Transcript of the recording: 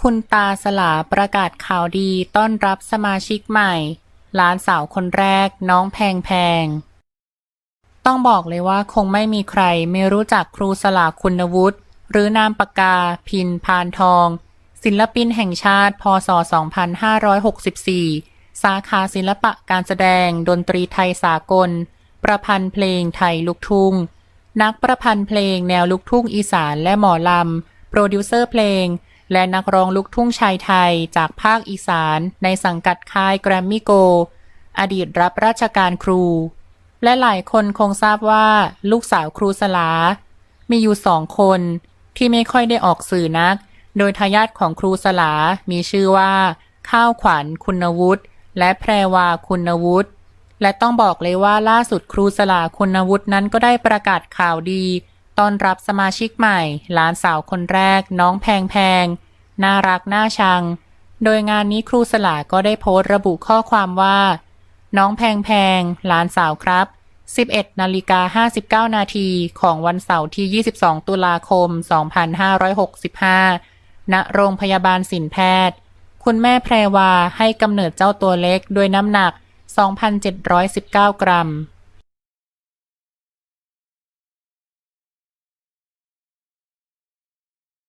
คุณตาสลาประกาศข่าวดีต้อนรับสมาชิกใหม่ หลานสาวคนแรกน้องแพงแพง ต้องบอกเลยว่าคงไม่มีใครไม่รู้จักครูสลาคุณวุฒิ หรือนามปากกา พินพานทอง ศิลปินแห่งชาติ พศ 2564 สาขาศิลปะการแสดง ดนตรีไทยสากล ประพันธ์เพลงไทยลูกทุ่ง นักประพันธ์เพลงแนวลูกทุ่งอีสานและหมอลำ โปรดิวเซอร์เพลง และนักร้องลูกทุ่งชายไทยจากภาคอีสานในสังกัดค่ายแกรมมี่โก อดีตรับราชการครู และหลายคนคงทราบว่าลูกสาวครูสลา มีอยู่สองคนที่ไม่ค่อยได้ออกสื่อนัก โดยทายาทของครูสลา มีชื่อว่า ข้าวขวัญคุณวุฒิและแพรวาคุณวุฒิและต้องบอกเลยว่าล่าสุดครูสลาคุณวุฒินั้นก็ได้ประกาศข่าวดี ต้อนรับสมาชิกใหม่ หลานสาวคนแรก น้องแพงแพงน่ารักน่าชัง โดยงานนี้ครูสลาก็ได้โพสต์ระบุข้อความว่า น้องแพงแพงหลานสาวครับ 11นาฬิกา59 นาทีของวันเสาร์ที่ 22 ตุลาคม 2565 ณ โรงพยาบาลสินแพทย์ คุณแม่แพรวาให้กำเนิดเจ้าตัวเล็กด้วยน้ำหนัก 2,719 กรัม